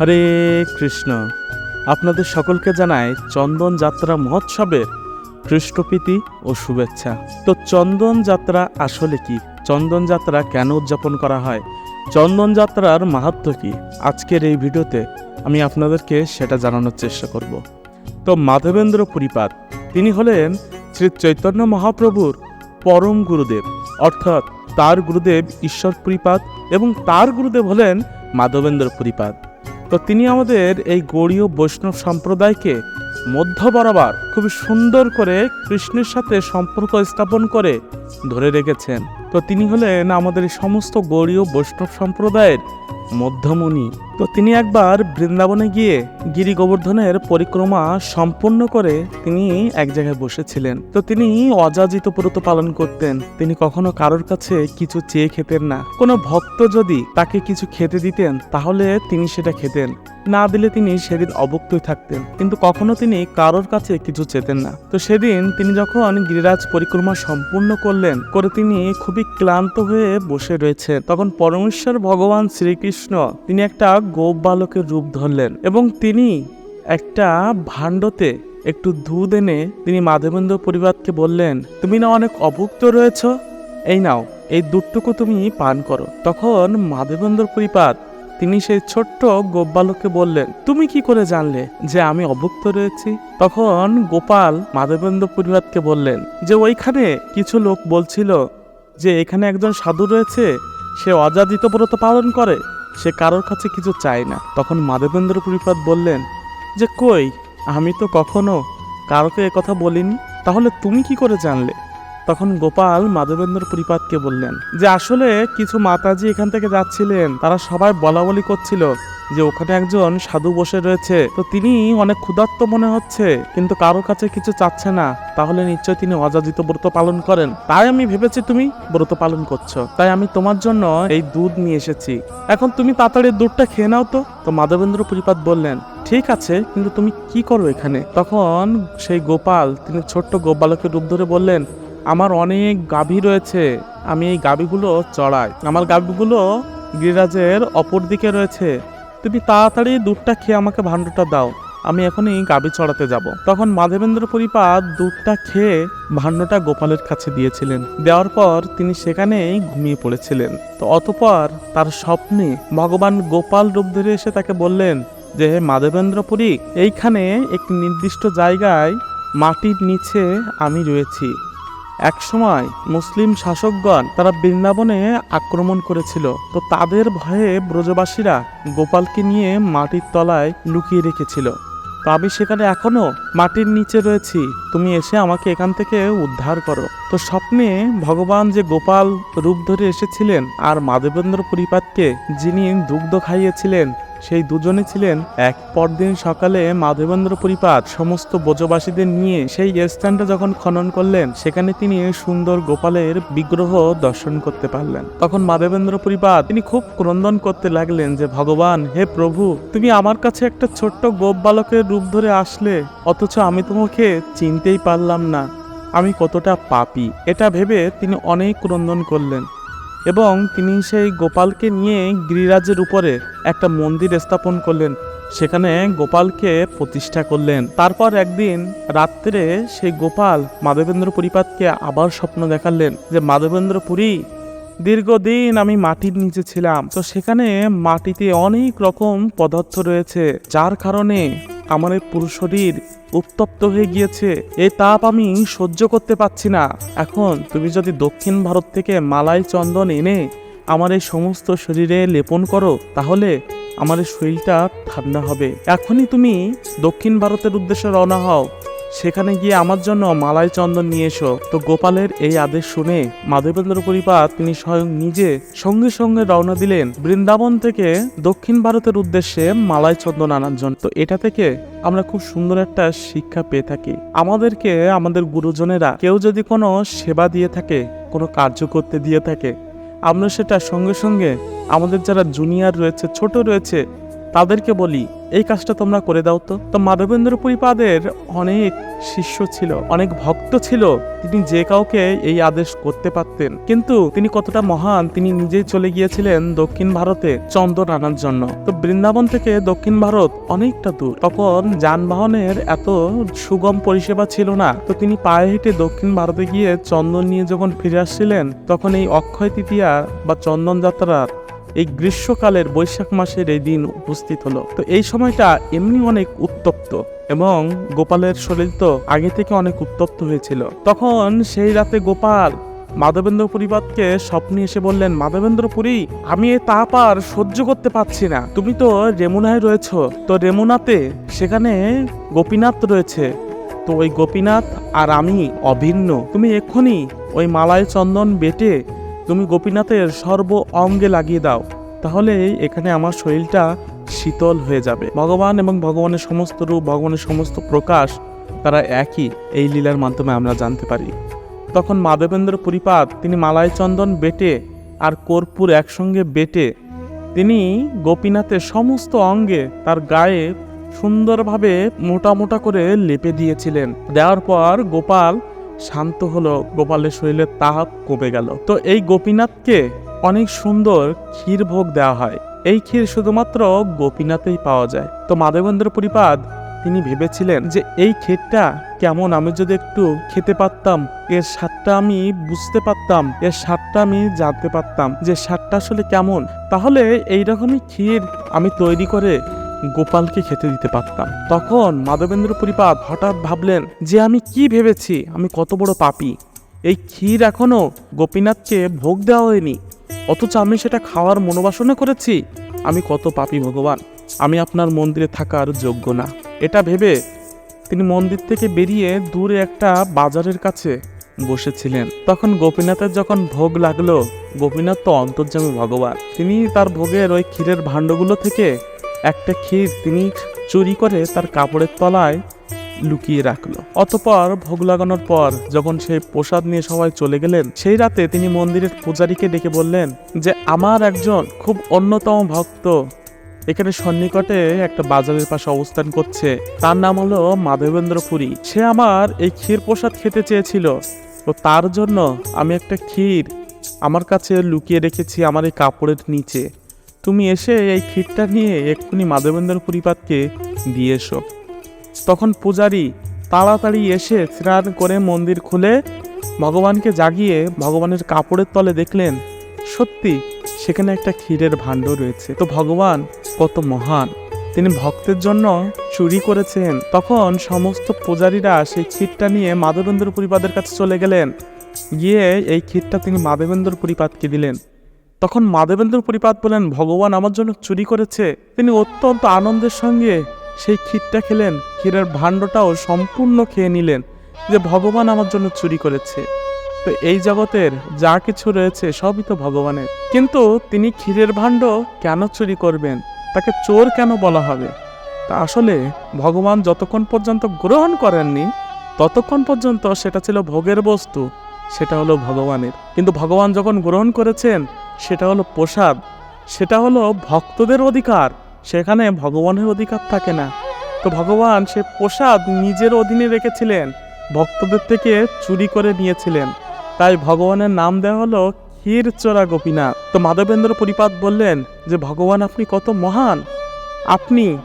হরে কৃষ্ণ। আপনাদের সকলকে জানায় চন্দন যাত্রা মহোৎসবের কৃষ্ণপ্রীতি ও শুভেচ্ছা। তো চন্দন যাত্রা আসলে কি? চন্দন যাত্রা কেন উদযাপন করা হয়? চন্দন যাত্রার মাহাত্ম কি? আজকের এই ভিডিওতে আমি আপনাদেরকে সেটা জানানোর চেষ্টা করব। তো মাধবেন্দ্র পরিপাত তিনি হলেন শ্রী চৈতন্য মহাপ্রভুর পরম গুরুদেব। অর্থাৎ তার গুরুদেব ঈশ্বর পরিপাত এবং তার গুরুদেব হলেন মাধবেন্দ্র পুরীপাদ তো তিনি আমাদের এই গৌড়ীয় বৈষ্ণব সম্প্রদায়কে মধ্য বরাবর খুবই সুন্দর করে কৃষ্ণের সাথে সম্পর্ক স্থাপন করে ধরে রেখেছেন। তো তিনি হলেন আমাদের এই সমস্ত গৌরীয় বৈষ্ণব সম্প্রদায়ের মধ্যমণি। তো তিনি একবার বৃন্দাবনে গিয়ে গিরি গোবর্ধনের পরিক্রমা সম্পন্ন করে তিনি এক জায়গায় বসেছিলেন। তো তিনি অযাচিত ব্রত পালন করতেন। তিনি কখনো কারোর কাছে কিছু চেয়ে খেতেন না। কোনো ভক্ত যদি তাকে কিছু খেতে দিতেন, তাহলে তিনি সেটা খেতেন। না দিলে তিনি সেদিন অবক্তই থাকতেন। কিন্তু কখনো তিনি কারোর কাছে কিছু চেতেন না। তো সেদিন তিনি যখন গিরিরাজ পরিক্রমা সম্পূর্ণ করলেন, করে তিনি খুবই ক্লান্ত হয়ে বসে রয়েছেন। তখন পরমেশ্বর ভগবান শ্রীকৃষ্ণ তিনি একটা গোপ বালকের রূপ ধরলেন এবং তিনি একটা ভাণ্ডতে একটু দুধ এনে তিনি মাধবেন্দ্র পরিবারকে বললেন, তুমি না অনেক অভুক্ত রয়েছ? এই নাও, এই দুধটুকু তুমি পান করো। তখন মাধবেন্দ্র পরিপাত তিনি সেই ছোট্ট গোপালককে বললেন, তুমি কি করে জানলে যে আমি অভুক্ত রয়েছি? তখন গোপাল মাধবেন্দ্র পরিবারকে বললেন, যে ওইখানে কিছু লোক বলছিল যে এখানে একজন সাধু রয়েছে, সে অযাচিত ব্রত পালন করে। সে কারোর কাছে কিছু চায় না। তখন মাধবেন্দ্র পরিপাত বললেন, যে কই? আমি তো কখনো কারোকে কথা বলিনি। তাহলে তুমি কি করে জানলে? তখন গোপাল মাধবেন্দ্র পরিপাতকে বললেন, যে আসলে কিছু মাতাজি এখান থেকে যাচ্ছিলেন। তারা সবাই বলা বলি করছিল। যে ওখানে একজন সাধু বসে রয়েছে। তো তিনি অনেক ক্ষুধার্ত মনে হচ্ছে, কিন্তু কারোর কাছে কিছু চাচ্ছে না। তাহলে নিশ্চয় তিনি অযাচিত ব্রত পালন করেন। তাই আমি ভেবেছি তুমি ব্রত পালন করছ। তাই আমি তোমার জন্য এই দুধ নিয়ে এসেছি। এখন তুমি তাড়াতাড়ি দুধটা খেয়ে নাও তো। তো মাধবেন্দ্র পরিপাত বললেন, ঠিক আছে, কিন্তু তুমি কি করো এখানে? তখন সেই গোপাল, তিনি ছোট্ট গোপালকের রূপ ধরে বললেন, আমার অনেক গাভী রয়েছে। আমি এই গাভীগুলো চড়াই। আমার গাভীগুলো গিরিরাজের অপর দিকে রয়েছে। তুমি তাড়াতাড়ি দুধটা খেয়ে আমাকে ভাণ্ডটা দাও। আমি এখনই গাভী চড়াতে যাব। তখন মাধবেন্দ্র পরিপাত দুধটা খেয়ে ভাণ্ডটা গোপালের কাছে দিয়েছিলেন। দেওয়ার পর তিনি সেখানেই ঘুমিয়ে পড়েছিলেন। তো অতপর তার স্বপ্নে ভগবান গোপাল রূপ ধরে এসে তাকে বললেন যে, হে মাধবেন্দ্রপুরী এইখানে একটি নির্দিষ্ট জায়গায় মাটির নিচে আমি রয়েছি। একসময় মুসলিম শাসকগণ তারা বৃন্দাবনে আক্রমণ করেছিল। তো তাদের ভয়ে ব্রজবাসীরা গোপালকে নিয়ে মাটির তলায় লুকিয়ে রেখেছিল। তো আমি সেখানে এখনও মাটির নিচে রয়েছি। তুমি এসে আমাকে এখান থেকে উদ্ধার করো। তো স্বপ্নে ভগবান যে গোপাল রূপ ধরে এসেছিলেন আর মাধবেন্দ্র পরিপাতকে যিনি দুগ্ধ খাইয়েছিলেন সেই দুজনে ছিলেন এক। পরদিন সকালে মাধবেন্দ্র পরিপাত সমস্ত বোজবাসীদের নিয়ে সেই স্থানটা যখন খনন করলেন, সেখানে তিনি সুন্দর গোপালের বিগ্রহ দর্শন করতে পারলেন। তখন মাধবেন্দ্র পরিপাত তিনি খুব ক্রন্দন করতে লাগলেন যে, ভগবান, হে প্রভু, তুমি আমার কাছে একটা ছোট্ট গোপ বালকের রূপ ধরে আসলে, অথচ আমি তোমাকে চিনতেই পারলাম না। আমি কতটা পাপি। এটা ভেবে তিনি অনেক ক্রন্দন করলেন। এবং তিনি সেই গোপালকে নিয়ে গিরিরাজের উপরে একটা মন্দির স্থাপন করলেন। সেখানে গোপালকে প্রতিষ্ঠা করলেন। তারপর একদিন রাত্রে সেই গোপাল মাধবেন্দ্র পরিপাতকে আবার স্বপ্ন দেখালেন যে মাধবেন্দ্র পুরী দীর্ঘদিন আমি মাটির নিচে ছিলাম। তো সেখানে মাটিতে অনেক রকম পদার্থ রয়েছে, যার কারণে আমার এই পুরো শরীর উত্তপ্ত হয়ে গিয়েছে। এই তাপ আমি সহ্য করতে পারছি না। এখন তুমি যদি দক্ষিণ ভারত থেকে মালাই চন্দন এনে আমার এই সমস্ত শরীরে লেপন করো, তাহলে আমার শরীরটা ঠান্ডা হবে। এখনই তুমি দক্ষিণ ভারতের উদ্দেশ্যে রওনা হও। সেখানে গিয়ে আমার জন্য মালাই চন্দন নিয়ে এসো। তো গোপালের এই আদেশ শুনে মাধবেন্দ্র পরিপাত তিনি স্বয়ং নিজে সঙ্গে সঙ্গে রওনা দিলেন বৃন্দাবন থেকে দক্ষিণ ভারতের উদ্দেশ্যে মালাই চন্দন আনার জন্য। তো এটা থেকে আমরা খুব সুন্দর একটা শিক্ষা পেয়ে থাকি। আমাদেরকে, আমাদের গুরুজনেরা কেউ যদি কোনো সেবা দিয়ে থাকে, কোনো কার্য করতে দিয়ে থাকে, আমরা সেটা সঙ্গে সঙ্গে আমাদের যারা জুনিয়র রয়েছে, ছোট রয়েছে তাদেরকে বলি, এই কাজটা তোমরা করে দাও তো। তো মাধবেন্দ্র পরিপাদের অনেক শিষ্য ছিল, অনেক ভক্ত ছিল। তিনি যে কাউকে এই আদেশ করতে পারতেন। কিন্তু তিনি কতটা মহান, তিনি নিজেই চলে গিয়েছিলেন দক্ষিণ ভারতে চন্দন আনার জন্য। তো বৃন্দাবন থেকে দক্ষিণ ভারত অনেকটা দূর। তখন যানবাহনের এত সুগম পরিষেবা ছিল না। তো তিনি পায়ে হেঁটে দক্ষিণ ভারতে গিয়ে চন্দন নিয়ে যখন ফিরে আসছিলেন, তখন এই অক্ষয় তৃতীয়া বা চন্দন যাত্রার এই গ্রীষ্মকালের বৈশাখ মাসের এই দিন উপস্থিত হলো। তো এই সময়টা এমনি অনেক উত্তপ্ত এবং গোপালের শরীর তো আগে থেকে অনেক উত্তপ্ত হয়েছিল। তখন সেই রাতে গোপাল মাধবেন্দ্র পরিবারকে স্বপ্নে এসে বললেন মাধবেন্দ্র পুরী আমি এই তাপ আর সহ্য করতে পারছি না। তুমি তো রেমুনায় রয়েছ। তো রেমুনাতে সেখানে গোপীনাথ রয়েছে। তো ওই গোপীনাথ আর আমি অভিন্ন। তুমি এক্ষুনি ওই মালায় চন্দন বেটে তুমি গোপীনাথের সর্ব অঙ্গে লাগিয়ে দাও, তাহলে এখানে আমার শরীরটা শীতল হয়ে যাবে। ভগবান এবং ভগবানের সমস্ত রূপ, ভগবানের সমস্ত প্রকাশ তারা একই, এই লীলার মাধ্যমে আমরা জানতে পারি। তখন মাধবেন্দ্র পরিপাত, তিনি মালাই চন্দন বেটে আর কর্পূর একসঙ্গে বেটে, তিনি গোপীনাথের সমস্ত অঙ্গে তার গায়ে সুন্দরভাবে মোটা মোটা করে লেপে দিয়েছিলেন। দেওয়ার পর গোপাল শান্ত হলো, গোপালের শরীরে তাপ কমে গেল। তো এই গোপীনাথকে অনেক সুন্দর ক্ষীর ভোগ দেওয়া হয়। এই ক্ষীর শুধুমাত্র গোপীনাথেই পাওয়া যায়। তো মাধবেন্দ্র পরিপাদ, তিনি ভেবেছিলেন যে এই ক্ষীরটা কেমন, আমি যদি একটু খেতে পারতাম, এর স্বাদটা আমি বুঝতে পারতাম, এর স্বাদটা আমি জানতে পারতাম যে স্বাদটা আসলে কেমন। তাহলে এইরকমই ক্ষীর আমি তৈরি করে গোপালকে খেতে দিতে পারতাম। তখন মাধবেন্দ্র পরিপাত হঠাৎ ভাবলেন যে আমি কি ভেবেছি, আমি কত বড় পাপি। এই ক্ষীর এখনও গোপীনাথকে ভোগ দেওয়া হয়নি। অথচ আমি সেটা খাওয়ার মনোবাসনা করেছি। আমি কত পাপি ভগবান, আমি আপনার মন্দিরে থাকার যোগ্য না। এটা ভেবে তিনি মন্দির থেকে বেরিয়ে দূরে একটা বাজারের কাছে বসেছিলেন। তখন গোপীনাথের যখন ভোগ লাগল, গোপীনাথ তো অন্তর্যামী ভগবান। তিনি তার ভোগের ওই ক্ষীরের ভাণ্ডগুলো থেকে একটা ক্ষীর তিনি চুরি করে তার কাপড়ের তলায় লুকিয়ে রাখল। অতপর ভোগ লাগানোর পর যখন সেই প্রসাদ নিয়ে সবাই চলে গেলেন, সেই রাতে তিনি মন্দিরের পূজারীকে ডেকে বললেন যে, আমার একজন খুব অন্যতম ভক্ত এখানে সন্নিকটে একটা বাজারের পাশে অবস্থান করছে। তার নাম হলো মাধবেন্দ্র পুরী। সে আমার এই ক্ষীর প্রসাদ খেতে চেয়েছিল। তো তার জন্য আমি একটা ক্ষীর আমার কাছে লুকিয়ে রেখেছি আমার এই কাপড়ের নিচে। তুমি এসে এই ক্ষীরটা নিয়ে এক্ষুনি মাধবেন্দ্র পরিপাতকে দিয়ে এসো। তখন পূজারী তাড়াতাড়ি এসে স্নান করে মন্দির খুলে ভগবানকে জাগিয়ে ভগবানের কাপড়ের তলে দেখলেন, সত্যি সেখানে একটা ক্ষীরের ভাণ্ড রয়েছে। তো ভগবান কত মহান, তিনি ভক্তের জন্য চুরি করেছেন। তখন সমস্ত পূজারীরা সেই ক্ষীরটা নিয়ে মাধবেন্দ্র পরিপাদের কাছে চলে গেলেন। গিয়ে এই ক্ষীরটা তিনি মাধবেন্দ্র পরিপাতকে দিলেন। তখন মাধবেন্দ্র পরিপাত বলেন, ভগবান আমার জন্য চুরি করেছে। তিনি অত্যন্ত আনন্দের সঙ্গে সেই ক্ষীরটা খেলেন। ক্ষীরের ভাণ্ডটাও সম্পূর্ণ খেয়ে নিলেন যে, ভগবান আমার জন্য চুরি করেছে। তো এই জগতের যা কিছু রয়েছে সবই তো ভগবানের। কিন্তু তিনি ক্ষীরের ভাণ্ড কেন চুরি করবেন? তাকে চোর কেন বলা হবে? তা আসলে ভগবান যতক্ষণ পর্যন্ত গ্রহণ করেননি, ততক্ষণ পর্যন্ত সেটা ছিল ভোগের বস্তু, সেটা হলো ভগবানের। কিন্তু ভগবান যখন গ্রহণ করেছেন সেটা হলো প্রসাদ। সেটা হলো ভক্তদের অধিকার। সেখানে ভগবানের অধিকার থাকে না। তো ভগবান সে প্রসাদ নিজের অধীনে রেখেছিলেন। ভক্তদের থেকে চুরি করে নিয়েছিলেন। তাই ভগবানের নাম দেওয়া হলো ক্ষীর চোরা গোপীনাথ। তো মাধবেন্দ্র পরিপাত বললেন যে, ভগবান, আপনি কত মহান। আপনি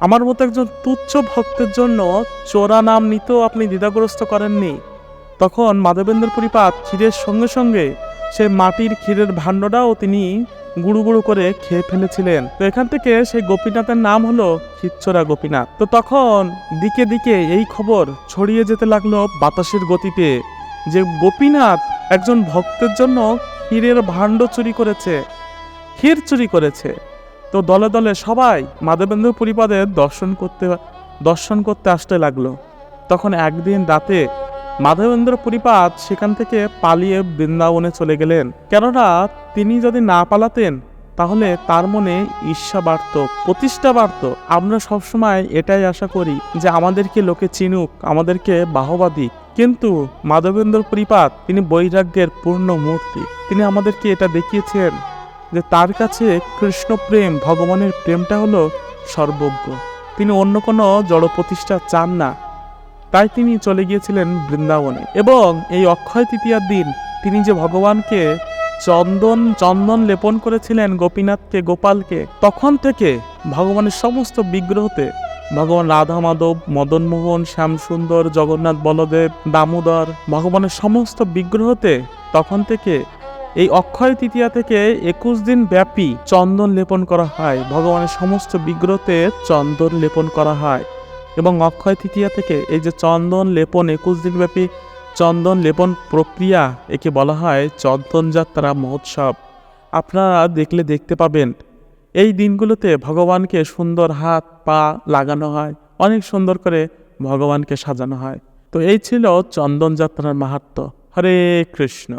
আমার মতো একজন তুচ্ছ ভক্তের জন্য চোরা নাম নিতেও আপনি দ্বিধাগ্রস্ত করেননি। তখন মাধবেন্দ্র পরিপাত ক্ষীরের সঙ্গে সঙ্গে সে মাটির ক্ষীরের ভাণ্ডটাও তিনি গুঁড়ো গুঁড়ো করে খেয়ে ফেলেছিলেন। তো এখান থেকে সেই গোপীনাথের নাম হলো খিচ্চরা গোপীনাথ। তো তখন দিকে দিকে এই খবর ছড়িয়ে যেতে লাগল বাতাসের গতিতে যে গোপীনাথ একজন ভক্তের জন্য ক্ষীরের ভাণ্ড চুরি করেছে, ক্ষীর চুরি করেছে। তো দলে দলে সবাই মাধবেন্দ্র পরিপাদের দর্শন করতে দর্শন করতে আসতে লাগল। তখন একদিন রাতে মাধবেন্দ্র পরিপাত সেখান থেকে পালিয়ে বৃন্দাবনে চলে গেলেন। কেননা তিনি যদি না পালাতেন, তাহলে তার মনে ঈর্ষা বাড়ত, প্রতিষ্ঠা বাড়ত। আমরা সবসময় এটাই আশা করি যে আমাদেরকে লোকে চিনুক, আমাদেরকে বাহবা দিক। কিন্তু মাধবেন্দ্র পরিপাত তিনি বৈরাগ্যের পূর্ণ মূর্তি। তিনি আমাদেরকে এটা দেখিয়েছেন যে তার কাছে কৃষ্ণ প্রেম, ভগবানের প্রেমটা হলো সর্বজ্ঞ। তিনি অন্য কোনো জড় প্রতিষ্ঠা চান না। তাই তিনি চলে গিয়েছিলেন বৃন্দাবনে। এবং এই অক্ষয় তৃতীয়ার দিন তিনি যে ভগবানকে চন্দন চন্দন লেপন করেছিলেন গোপীনাথকে, গোপালকে, তখন থেকে ভগবানের সমস্ত বিগ্রহতে ভগবান রাধা মাধব, মদন মদনমোহন শ্যামসুন্দর, জগন্নাথ বলদেব, দামোদর, ভগবানের সমস্ত বিগ্রহতে তখন থেকে এই অক্ষয় তৃতীয়া থেকে একুশ দিন ব্যাপী চন্দন লেপন করা হয়। ভগবানের সমস্ত বিগ্রহতে চন্দন লেপন করা হয়। এবং অক্ষয় তৃতীয়া থেকে এই যে চন্দন লেপন একুশ দিনব্যাপী চন্দন লেপন প্রক্রিয়া, একে বলা হয় চন্দন যাত্রা মহোৎসব। আপনারা দেখলে দেখতে পাবেন, এই দিনগুলোতে ভগবানকে সুন্দর হাত, পা লাগানো হয়, অনেক সুন্দর করে ভগবানকে সাজানো হয়। তো এই ছিল চন্দন যাত্রার মাহাত্ম্য হরে কৃষ্ণ।